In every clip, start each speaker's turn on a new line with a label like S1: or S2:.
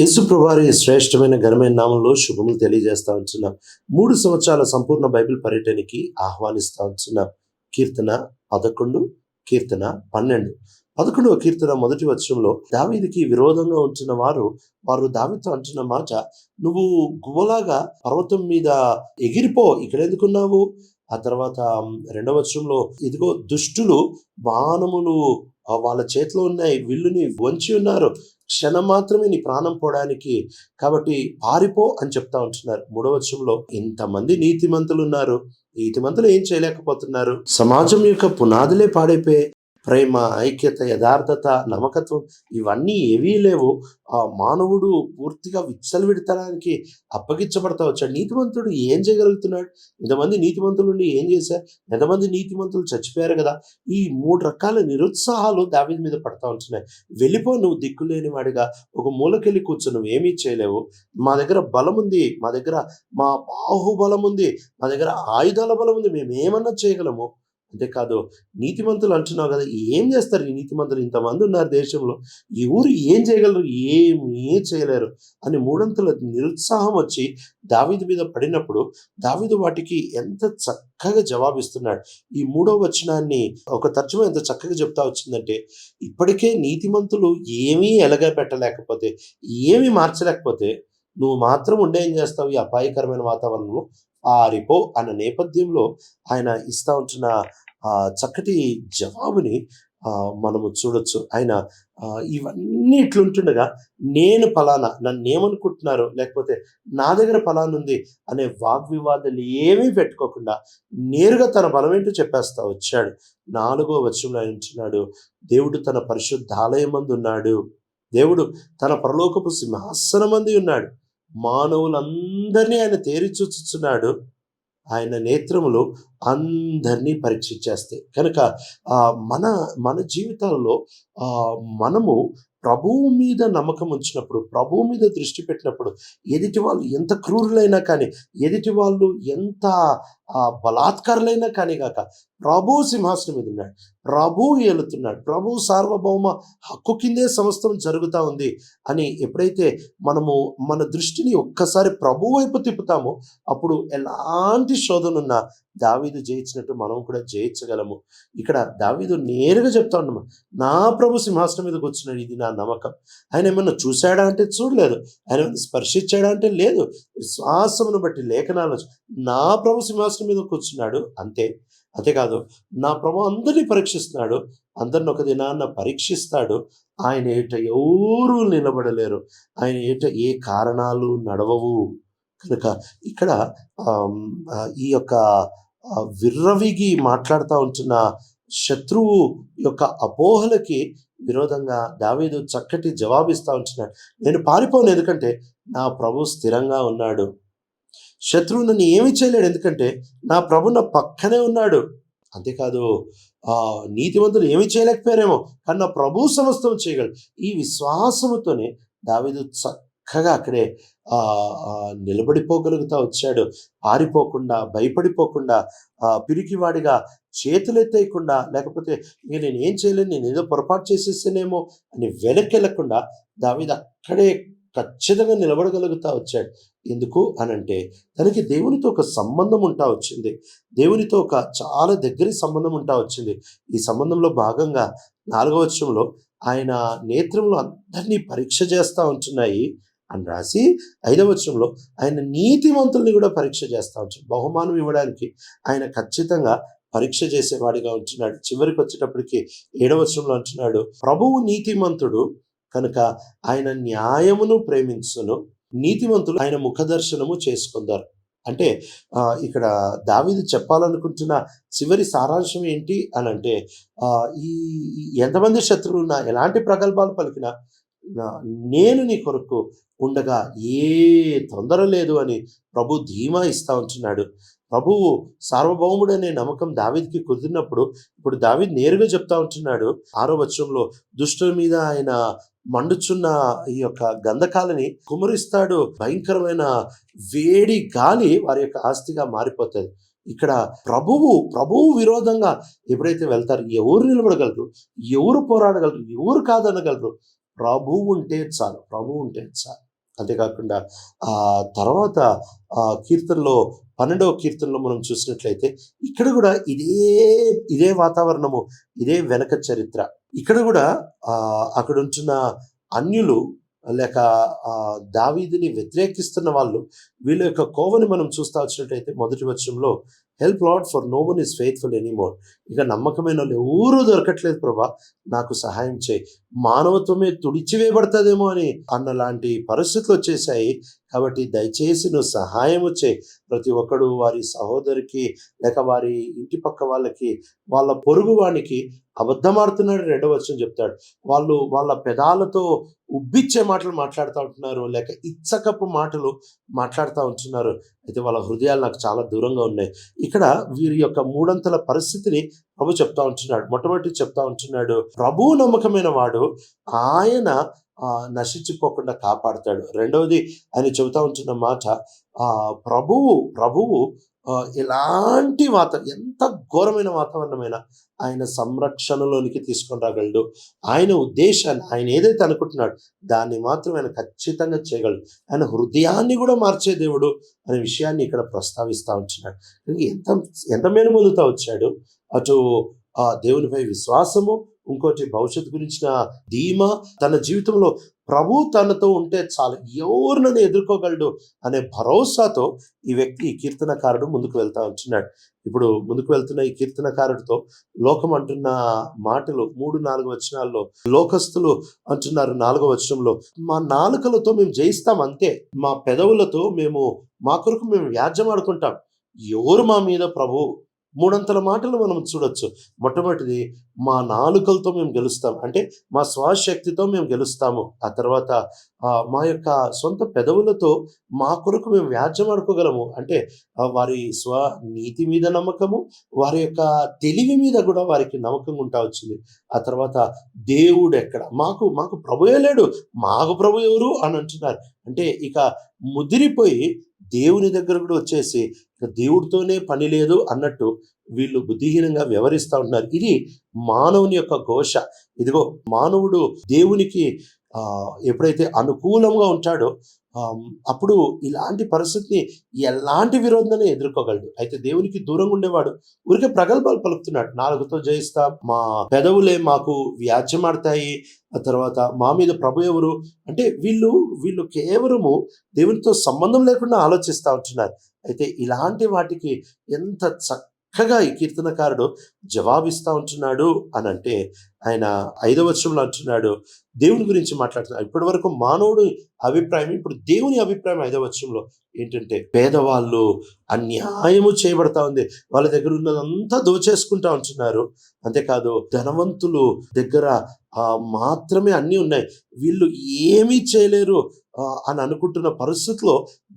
S1: యేసుప్రభారి శ్రేష్టమైన ఘనమైన నామంలో శుభములు తెలియజేస్తా ఉంటున్నాం. మూడు సంవత్సరాల సంపూర్ణ బైబిల్ పర్యటనకి ఆహ్వానిస్తా ఉంటున్నాం. కీర్తన పదకొండు కీర్తన పన్నెండు. పదకొండవ కీర్తన మొదటి వచనంలో దావీదికి విరోధంగా ఉంచిన వారు వారు దావితో అంటున్న మాట నువ్వు గువ్వలాగా పర్వతం మీద ఎగిరిపో ఇక్కడ ఎందుకున్నావు ఆ తర్వాత రెండవ వచనంలో ఇదిగో దుష్టులు బాణములు వాళ్ళ చేతిలో ఉన్నాయి విల్లుని వంచి ఉన్నారు. క్షణం మాత్రమే నీ ప్రాణం పోవడానికి కాబట్టి పారిపో అని చెప్తా ఉంటున్నారు. మూడవ వచనంలో ఇంతమంది నీతిమంతులు ఉన్నారు. నీతిమంతులు ఏం చేయలేకపోతున్నారు? సమాజం యొక్క పునాదులే పాడైపోయాయి. ప్రేమ ఐక్యత యథార్థత నమ్మకత్వం ఇవన్నీ ఏవీ లేవు. ఆ మానవుడు పూర్తిగా విచ్చలవిడతడానికి అప్పగించబడతా వచ్చాడు నీతిమంతుడు ఏం చేయగలుగుతున్నాడు? ఇంతమంది నీతిమంతులు ఉండి ఏం చేశారు? ఎంతమంది నీతిమంతులు చచ్చిపోయారు కదా? ఈ మూడు రకాల నిరుత్సాహాలు దావి మీద పడతా ఉంటున్నాయి. వెళ్ళిపో నువ్వు దిక్కులేని వాడిగా. ఒక మూలకెళ్ళి కూర్చో నువ్వు ఏమీ చేయలేవు. మా దగ్గర బలం ఉంది. మా దగ్గర మా బాహుబలం ఉంది. మా దగ్గర ఆయుధాల బలం ఉంది. మేము ఏమన్నా చేయగలము? అంతేకాదు నీతిమంతులు అంటున్నావు కదా ఏం చేస్తారు ఈ నీతిమంతులు? ఇంతమంది ఉన్నారు దేశంలో. ఈ ఊరు ఏం చేయగలరు? ఏమీ చేయలేరు. అని మూడంతుల నిరుత్సాహం వచ్చి దావీదు మీద పడినప్పుడు దావీదు వాటికి ఎంత చక్కగా జవాబిస్తున్నాడు. ఈ మూడో వచనాన్ని ఒక తర్జుమ ఎంత చక్కగా చెప్తా వచ్చిందంటే ఇప్పటికే నీతిమంతులు ఏమీ ఎలగా పెట్టలేకపోతే ఏమీ మార్చలేకపోతే నువ్వు మాత్రం ఉండే ఏం చేస్తావు? ఈ అపాయకరమైన వాతావరణంలో పారిపో అన్న నేపథ్యంలో ఆయన ఇస్తా ఉంటున్న చక్కటి జవాబుని మనము చూడొచ్చు. ఆయన ఇవన్నీ ఇట్లుంటుండగా నేను ఫలానా నన్ను ఏమనుకుంటున్నారు లేకపోతే నా దగ్గర ఫలానా ఉంది అనే వాగ్వివాదాలు ఏమీ పెట్టుకోకుండా నేరుగా తన బలమేంటో చెప్పేస్తా వచ్చాడు. నాలుగో వచనంలో ఆయన ఉంటున్నాడు దేవుడు తన పరిశుద్ధాలయమందు ఉన్నాడు దేవుడు తన పరలోకపు సింహాసనమంది ఉన్నాడు మానవులందరినీ ఆయన తేరి చూచుచున్నాడు. ఆయన నేత్రములు అందరినీ పరీక్షించేస్తాయి. కనుక మన మన జీవితాల్లో మనము ప్రభువు మీద నమ్మకం ఉంచినప్పుడు ప్రభువు మీద దృష్టి పెట్టినప్పుడు ఎదుటి వాళ్ళు ఎంత క్రూరులైనా కానీ ఎదుటి వాళ్ళు ఎంత ఆ, బలాత్కారులైనా కానీ కాక ప్రభు సింహాసనం మీద ఉన్నాడు. ప్రభు ఏలుతున్నాడు. ప్రభు సార్వభౌమ హక్కు కిందే సమస్తం జరుగుతూ ఉంది అని ఎప్పుడైతే మనము మన దృష్టిని ఒక్కసారి ప్రభు వైపు తిప్పుతామో అప్పుడు ఎలాంటి శోధనున్నా దావీదు జయించినట్టు మనం కూడా జయించగలము. ఇక్కడ దావీదు నేరుగా చెప్తా ఉన్నాము నా ప్రభు సింహాసనం మీదకి వచ్చినాడు ఇది నా నమ్మకం. ఆయన ఏమన్నా చూశాడా అంటే చూడలేదు. ఆయన ఏమన్నా స్పర్శించాడా అంటే లేదు. విశ్వాసమును బట్టి లేఖనాలు నా ప్రభు సింహాసనం మీద కూర్చున్నాడు. అంతే. అంతేకాదు నా ప్రభు అందరినీ పరీక్షిస్తున్నాడు. అందరిని ఒక దినాన్న పరీక్షిస్తాడు. ఆయన ఏట ఎవరు నిలబడలేరు. ఆయన ఏట ఏ కారణాలు నడవవు. కనుక ఇక్కడ ఆ, ఈ యొక్క విర్రవిగి మాట్లాడుతూ ఉంటున్న శత్రువు యొక్క అపోహలకి విరోధంగా దావీదు చక్కటి జవాబిస్తా ఉంటున్నాడు. నేను పారిపోను ఎందుకంటే నా ప్రభు స్థిరంగా ఉన్నాడు. శత్రువు నన్ను ఏమి చేయలేడు ఎందుకంటే నా ప్రభు నా పక్కనే ఉన్నాడు. అంతేకాదు ఆ నీతివంతులు ఏమి చేయలేకపోయారేమో. కానీ నా ప్రభు సమస్తం చేయగలడు. ఈ విశ్వాసముతోనే దావిదు చక్కగా అక్కడే నిలబడిపోగలుగుతా వచ్చాడు. పారిపోకుండా భయపడిపోకుండా పిరికివాడిగా చేతులెత్తేయకుండా లేకపోతే ఇక నేను ఏం చేయలేను నేను ఏదో పొరపాటు చేసేస్తేనేమో అని వెనక్కెళ్ళకుండా దావీదు అక్కడే ఖచ్చితంగా నిలబడగలుగుతా వచ్చాడు. ఎందుకు అనంటే తనకి దేవునితో ఒక సంబంధం ఉంటా వచ్చింది. దేవునితో ఒక చాలా దగ్గర సంబంధం ఉంటా వచ్చింది. ఈ సంబంధంలో భాగంగా నాలుగవ వచనంలో ఆయన నేత్రంలో అందరినీ పరీక్ష చేస్తూ ఉంటున్నాయి అని రాసి ఐదవ వచనంలో ఆయన నీతివంతుల్ని కూడా పరీక్ష చేస్తూ ఉంటున్నాడు బహుమానం ఇవ్వడానికి ఆయన ఖచ్చితంగా పరీక్ష చేసేవాడిగా ఉంటున్నాడు. చివరికి వచ్చేటప్పటికి ఏడవ వచనంలో అంటున్నాడు ప్రభువు నీతిమంతుడు కనుక ఆయన న్యాయమును ప్రేమించును నీతివంతులు ఆయన ముఖదర్శనము చేసుకుందారు. అంటే ఇక్కడ దావిది చెప్పాలనుకుంటున్న చివరి సారాంశం ఏంటి అని అంటే ఈ ఎంతమంది శత్రువులున్నా ఎలాంటి ప్రగల్భాలు పలికినా నేను నీ కొరకు ఉండగా ఏ తొందర లేదు అని ప్రభు ధీమా ఇస్తా ఉంటున్నాడు. ప్రభువు సార్వభౌముడనే నమ్మకం దావిద్కి కుదిరినప్పుడు ఇప్పుడు దావిద్ నేరుగా చెప్తా ఉంటున్నాడు ఆరో వచనంలో దుష్టుల మీద ఆయన మండుచున్న ఈ యొక్క గంధకాలని కుమరిస్తాడు. భయంకరమైన వేడి గాలి వారి యొక్క ఆస్తిగా మారిపోతుంది. ఇక్కడ ప్రభువు ప్రభువు విరోధంగా ఎప్పుడైతే వెళ్తారు ఎవరు నిలబడగలరు? ఎవరు పోరాడగలరు? ఎవరు కాదనగలరు? ప్రభువు ఉంటే చాలు ప్రభువు ఉంటే చాలు. అంతేకాకుండా ఆ తర్వాత ఆ కీర్తనలో పన్నెండవ కీర్తనలో మనం చూసినట్లయితే ఇక్కడ కూడా ఇదే ఇదే వాతావరణము ఇదే వెనక చరిత్ర. ఇక్కడ కూడా అక్కడ ఉంటున్న అన్యులు లేక దావీదిని వ్యతిరేకిస్తున్న వాళ్ళు వీళ్ళ యొక్క కోవని మనం చూస్తా వచ్చినట్లయితే మొదటి వచనంలో help Lord for no one is faithful anymore ఇక నమ్మకమైన వాళ్ళు ఎవరూ దొరకట్లేదు ప్రభా నాకు సహాయం చేయి. మానవత్వమే తుడిచివేయబడుతుందేమో అని అన్న లాంటి పరిస్థితులు వచ్చేసాయి. కాబట్టి దయచేసి నువ్వు సహాయం వచ్చే ప్రతి ఒక్కడు వారి సహోదరికి లేక వారి ఇంటి పక్క వాళ్ళకి వాళ్ళ పొరుగు వానికి అబద్ధమాడుతున్నాడు రెండవ వచ్చిన చెప్తాడు. వాళ్ళు వాళ్ళ పెదాలతో ఉబ్బిచ్చే మాటలు మాట్లాడుతూ ఉంటున్నారు లేక ఇచ్చకపు మాటలు మాట్లాడుతూ ఉంటున్నారు. అయితే వాళ్ళ హృదయాలు నాకు చాలా దూరంగా ఉన్నాయి. ఇక్కడ వీరి యొక్క మూడంతల పరిస్థితిని ప్రభు చెప్తా ఉంటున్నాడు. మొట్టమొదటి చెప్తా ఉంటున్నాడు ప్రభు నమ్మకమైన వాడు ఆయన నశించిపోకుండా కాపాడతాడు. రెండవది ఆయన చెబుతా ఉంటున్న మాట ప్రభువు ప్రభువు ఎలాంటి వాతావరణం ఎంత ఘోరమైన వాతావరణమైన ఆయన సంరక్షణలోనికి తీసుకొని రాగలడు. ఆయన ఉద్దేశాన్ని ఆయన ఏదైతే అనుకుంటున్నాడు దాన్ని మాత్రం ఆయన ఖచ్చితంగా చేయగలడు. ఆయన హృదయాన్ని కూడా మార్చే దేవుడు అనే విషయాన్ని ఇక్కడ ప్రస్తావిస్తూ ఉంటున్నాడు. ఎంత ఎంత మేలు పొందుతా వచ్చాడు? అటు దేవునిపై విశ్వాసము ఇంకోటి భవిష్యత్తు గురించిన ధీమా తన జీవితంలో ప్రభు తనతో ఉంటే చాలు. ఎవరినని ఎదుర్కోగలడు అనే భరోసాతో ఈ వ్యక్తి ఈ కీర్తనకారుడు ముందుకు వెళ్తా వచ్చినాడు. ఇప్పుడు ముందుకు వెళ్తున్న ఈ కీర్తనకారుడితో లోకం అంటున్న మాటలు మూడు నాలుగు వచనాల్లో లోకస్తులు అంటున్నారు నాలుగో వచనంలో మా నాలుకలతో మేము జయిస్తాం అంతే. మా పెదవులతో మేము మా కొరకు మేము వ్యాజ్యం ఆడుకుంటాం. ఎవరు మా మీద ప్రభు మూడంతల మాటలు మనం చూడొచ్చు. మొట్టమొదటిది మా నాలుకలతో మేము గెలుస్తాం. అంటే మా స్వశక్తితో మేము గెలుస్తాము. ఆ తర్వాత మా యొక్క సొంత పెదవులతో మా కొరకు మేము వ్యాజ్యమాడుకోగలము అంటే వారి స్వ నీతి మీద నమ్మకము వారి యొక్క తెలివి మీద కూడా వారికి నమ్మకం ఉంటా వచ్చింది. ఆ తర్వాత దేవుడు ఎక్కడ? మాకు మాకు ప్రభుయే లేడు? మాకు ప్రభు ఎవరు? అని అంటున్నారు. అంటే ఇక ముదిరిపోయి దేవుని దగ్గర కూడా వచ్చేసి దేవుడితోనే పని లేదు అన్నట్టు వీళ్ళు బుద్ధిహీనంగా వ్యవహరిస్తూ ఉంటున్నారు ఇది మానవుని యొక్క ఘోష. ఇదిగో మానవుడు దేవునికి ఎప్పుడైతే అనుకూలంగా ఉంటాడో అప్పుడు ఇలాంటి పరిస్థితిని ఎలాంటి విరోధాన్ని ఎదుర్కోగలడు? అయితే దేవునికి దూరంగా ఉండేవాడు. ఊరికే ప్రగల్భాలు పలుకుతున్నాడు. నాలుగుతో జయిస్తా మా పెదవులే మాకు వ్యాజ్యమాడతాయి ఆ తర్వాత మా మీద ప్రభు ఎవరు? అంటే వీళ్ళు వీళ్ళు కేవలము దేవునితో సంబంధం లేకుండా ఆలోచిస్తూ ఉంటున్నారు. అయితే ఇలాంటి వాటికి ఎంత చక్కగా ఈ కీర్తనకారుడు జవాబిస్తూ ఉంటున్నాడు అని అంటే ఆయన ఐదవ వచనంలో అంటున్నాడు దేవుని గురించి మాట్లాడుతున్నాడు ఇప్పటి వరకు మానవుడి అభిప్రాయం ఇప్పుడు దేవుని అభిప్రాయం ఐదవ వచనంలో ఏంటంటే పేదవాళ్ళు అన్యాయము చేయబడతా ఉంది. వాళ్ళ దగ్గర ఉన్నదంతా దోచేసుకుంటా ఉంటున్నారు. అంతేకాదు ధనవంతులు దగ్గర మాత్రమే అన్నీ ఉన్నాయి. వీళ్ళు ఏమీ చేయలేరు అని అనుకుంటున్న పరిస్థితిలో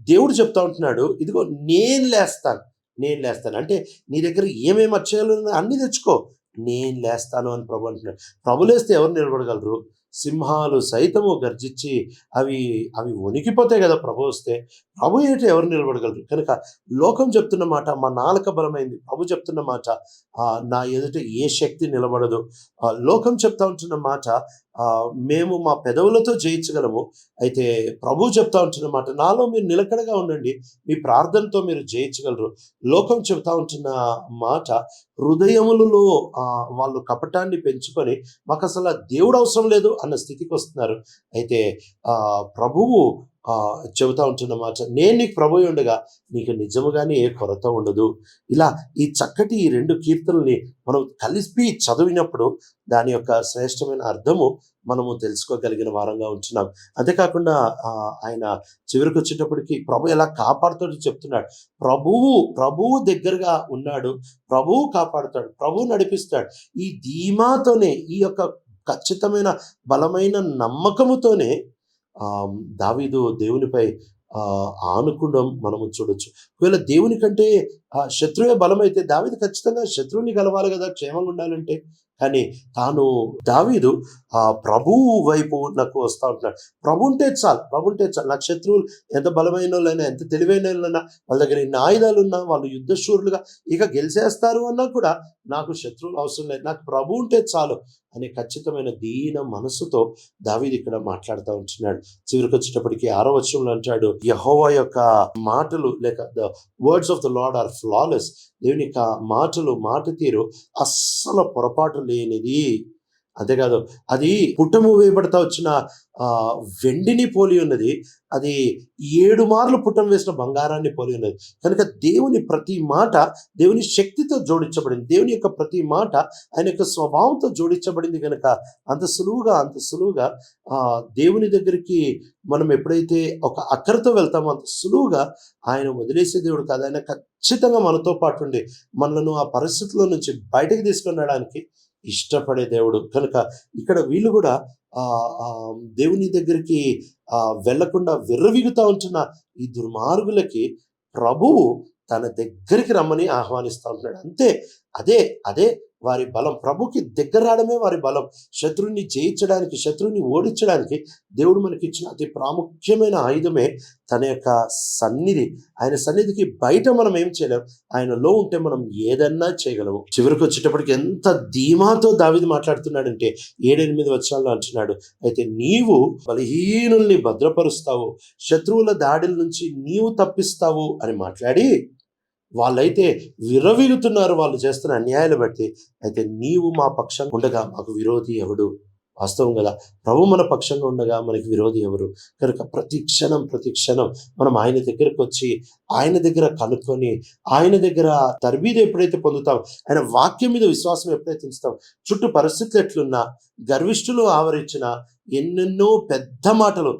S1: దేవుడు చెప్తా ఉంటున్నాడు ఇదిగో నేను లేస్తాను నేను లేస్తాను. అంటే నీ దగ్గర ఏమేమి వచ్చేయాలో అన్నీ తెచ్చుకో. నేను లేస్తాను అని ప్రభు అంటున్నాడు. ప్రభు లేస్తే ఎవరు నిలబడగలరు? సింహాలు సైతము గర్జించి అవి అవి వణికిపోతాయి కదా ప్రభు వస్తే. ప్రభు ఏంటి ఎవరు నిలబడగలరు? కనుక లోకం చెప్తున్న మాట మా నాలుక బలమైంది. ప్రభు చెప్తున్న మాట నా ఎదుట ఏ శక్తి నిలబడదు. ఆ, లోకం చెప్తా ఉంటున్న మాట మేము మా పెదవులతో జయించగలము. అయితే ప్రభు చెప్తా ఉంటున్నమాట నాలో మీరు నిలకడగా ఉండండి మీ ప్రార్థనతో మీరు జయించగలరు. లోకం చెప్తా ఉంటున్న మాట హృదయములలో వాళ్ళు కపటాన్ని పెంచుకొని మాకు అసలు దేవుడు అవసరం లేదు అన్న స్థితికి వస్తున్నారు. అయితే ప్రభువు చెబుతా ఉంటున్న మాట నేను నీకు ప్రభు ఉండగా నీకు నిజముగానే ఏ కొరత ఉండదు. ఇలా ఈ చక్కటి ఈ రెండు కీర్తనల్ని మనం కలిపి చదివినప్పుడు దాని యొక్క శ్రేష్టమైన అర్థము మనము తెలుసుకోగలిగిన వారంగా ఉంటున్నాం. అంతేకాకుండా ఆయన చివరికి వచ్చేటప్పటికి ప్రభు ఎలా కాపాడుతాడు చెప్తున్నాడు. ప్రభువు ప్రభువు దగ్గరగా ఉన్నాడు. ప్రభువు కాపాడుతాడు. ప్రభువు నడిపిస్తాడు. ఈ ధీమాతోనే ఈ యొక్క ఖచ్చితమైన బలమైన నమ్మకముతోనే దావీదు దేవునిపై ఆ, ఆనుకుండం మనము చూడొచ్చు. ఒకవేళ దేవుని కంటే ఆ శత్రువే బలమైతే దావీదు ఖచ్చితంగా శత్రువుని కలవాలి కదా క్షేమంగా ఉండాలంటే? కానీ తాను దావీదు ఆ ప్రభువు వైపు నాకు వస్తూ ఉంటున్నాడు ప్రభు ఉంటే చాలు ప్రభు ఉంటే చాలు. నాకు శత్రువులు ఎంత బలమైన వాళ్ళైనా ఎంత తెలివైన వాళ్ళైనా వాళ్ళ దగ్గర ఎన్ని ఆయుధాలు ఉన్నా వాళ్ళు యుద్ధశూరులుగా ఇక గెలిచేస్తారు అన్నా కూడా నాకు శత్రువులు అవసరం లేదు. నాకు ప్రభు ఉంటే చాలు అనే ఖచ్చితమైన దీన మనసుతో దావీది ఇక్కడ మాట్లాడుతూ ఉంటున్నాడు. చివరికి వచ్చేటప్పటికి ఆరో వచనంలో అంటాడు యహోవా యొక్క మాటలు లేక the words of the Lord are flawless. దేవుని యొక్క మాటలు మాట తీరు అస్సలు పొరపాటు లేనిది. అంతేకాదు అది పుట్టము వేయబడతా వచ్చిన ఆ, వెండిని పోలి ఉన్నది. అది ఏడు మార్లు పుట్టం వేసిన బంగారాన్ని పోలి ఉన్నది. కనుక దేవుని ప్రతి మాట దేవుని శక్తితో జోడించబడింది. దేవుని యొక్క ప్రతి మాట ఆయన యొక్క స్వభావంతో జోడించబడింది కనుక అంత సులువుగా అంత సులువుగా ఆ దేవుని దగ్గరికి మనం ఎప్పుడైతే ఒక అక్కరతో వెళ్తామో అంత సులువుగా ఆయన వదిలేసే దేవుడు కాదు. ఆయన ఖచ్చితంగా మనతో పాటు ఉండి మనలను ఆ పరిస్థితుల నుంచి బయటకు తీసుకుని రావడానికి ఇష్టపడే దేవుడు. కనుక ఇక్కడ వీళ్ళు కూడా దేవుని దగ్గరికి వెళ్ళకుండా విర్రవీగుతా ఉంటున్న ఈ దుర్మార్గులకి ప్రభువు తన దగ్గరికి రమ్మని ఆహ్వానిస్తూ ఉంటున్నాడు. అంతే అదే అదే వారి బలం. ప్రభుకి దగ్గర రావడమే వారి బలం. శత్రువుని జయించడానికి శత్రువుని ఓడించడానికి దేవుడు మనకి ఇచ్చిన అతి ప్రాముఖ్యమైన ఆయుధమే తన యొక్క సన్నిధి. ఆయన సన్నిధికి బయట మనం ఏం చేయలేం. ఆయనలో ఉంటే మనం ఏదన్నా చేయగలము. చివరికి వచ్చేటప్పటికి ఎంత ధీమాతో దావిది మాట్లాడుతున్నాడంటే ఏడెనిమిది వచ్చాల్లో అంటున్నాడు. అయితే నీవు బలహీనుల్ని భద్రపరుస్తావు. శత్రువుల దాడుల నుంచి నీవు తప్పిస్తావు అని మాట్లాడి వాళ్ళైతే విరవీగుతున్నారు వాళ్ళు చేస్తున్న అన్యాయాలు బట్టి అయితే నీవు మా పక్షం ఉండగా మాకు విరోధి ఎవడు? వాస్తవం కదా? ప్రభు మన పక్షంగా ఉండగా మనకి విరోధి ఎవరు? కనుక ప్రతి క్షణం ప్రతి క్షణం మనం ఆయన దగ్గరకు వచ్చి ఆయన దగ్గర కనుక్కొని ఆయన దగ్గర తర్బీదు ఎప్పుడైతే పొందుతాం ఆయన వాక్యం మీద విశ్వాసం ఎప్పుడైతే ఉంచుతాం చుట్టూ పరిస్థితులు ఎట్లున్నా గర్విష్ఠులు ఆవరించిన ఎన్నెన్నో పెద్ద మాటలు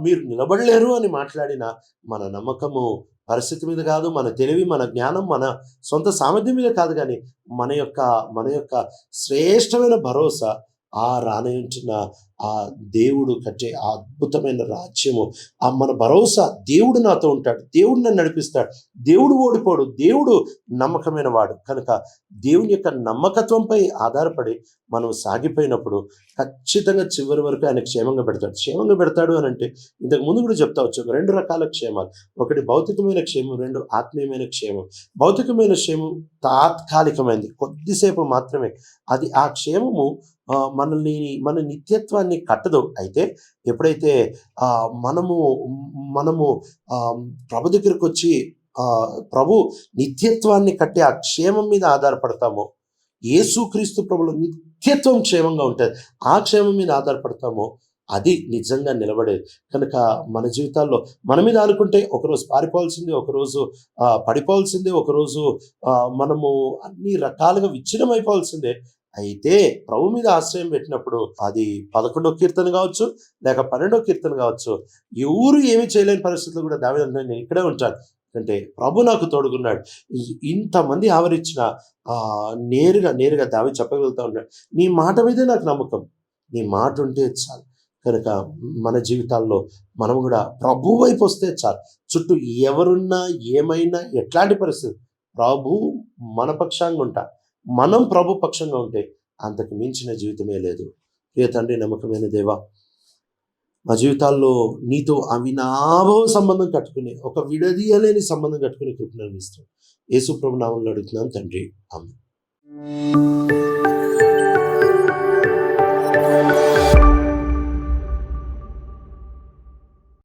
S1: మీరు నిలబడలేరు అని మాట్లాడిన మన నమ్మకము పరిస్థితి మీద కాదు మన తెలివి మన జ్ఞానం మన సొంత సామర్థ్యం మీద కాదు కానీ మన యొక్క మన యొక్క శ్రేష్టమైన భరోసా ఆ రానయుంటున్న ఆ దేవుడు కట్టే ఆ అద్భుతమైన రాజ్యము ఆ మన భరోసా దేవుడు నాతో ఉంటాడు దేవుడు నన్ను నడిపిస్తాడు దేవుడు ఓడిపోడు దేవుడు నమ్మకమైన వాడు. కనుక దేవుని యొక్క నమ్మకత్వంపై ఆధారపడి మనం సాగిపోయినప్పుడు ఖచ్చితంగా చివరి వరకు ఆయన క్షేమంగా పెడతాడు. క్షేమంగా పెడతాడు అని అంటే ఇంతకు ముందు కూడా చెప్తా వచ్చాము రెండు రకాల క్షేమాలు. ఒకటి భౌతికమైన క్షేమం రెండు ఆత్మీయమైన క్షేమం. భౌతికమైన క్షేమం తాత్కాలికమైంది కొద్దిసేపు మాత్రమే. అది ఆ క్షేమము మనల్ని మన నిత్యత్వాన్ని కట్టదు. అయితే ఎప్పుడైతే మనము మనము ప్రభు దగ్గరికి వచ్చి ప్రభు నిత్యత్వాన్ని కట్టే ఆ క్షేమం మీద ఆధారపడతామో యేసుక్రీస్తు ప్రభులు నిత్యత్వం క్షేమంగా ఉంటుంది. ఆ క్షేమం మీద ఆధారపడతామో అది నిజంగా నిలబడేది. కనుక మన జీవితాల్లో మన మీద అనుకుంటే ఒకరోజు పారిపోవాల్సిందే ఒకరోజు పడిపోవాల్సిందే ఒకరోజు మనము అన్ని రకాలుగా విచ్ఛిన్నం అయిపోవాల్సిందే అయితే ప్రభు మీద ఆశ్రయం పెట్టినప్పుడు అది పదకొండో కీర్తన కావచ్చు లేక పన్నెండో కీర్తన కావచ్చు ఎవరు ఏమీ చేయలేని పరిస్థితులు కూడా దావి నేను ఇక్కడే ఉంటాను. అంటే ప్రభు నాకు తోడుకున్నాడు ఇంతమంది ఆవరించిన నేరుగా నేరుగా దావి చెప్పగలుగుతా ఉన్నాడు. నీ మాట మీదే నాకు నమ్మకం. నీ మాట ఉంటే చాలు. కనుక మన జీవితాల్లో మనం కూడా ప్రభు వైపు వస్తే చాలు. చుట్టూ ఎవరున్నా ఏమైనా ఎట్లాంటి పరిస్థితి ప్రభు మన పక్షంగా ఉంటా మనం ప్రభు పక్షంగా ఉంటే అంతకు మించిన జీవితమే లేదు. ప్రియ తండ్రి నమ్మకమైన దేవా మా జీవితాల్లో నీతో అవినాభవ సంబంధం కట్టుకుని ఒక విడదీయలేని సంబంధం కట్టుకుని కృపణ ఇస్తాం యేసు ప్రభు నామంలో అడుగుతున్నాం తండ్రి. ఆమె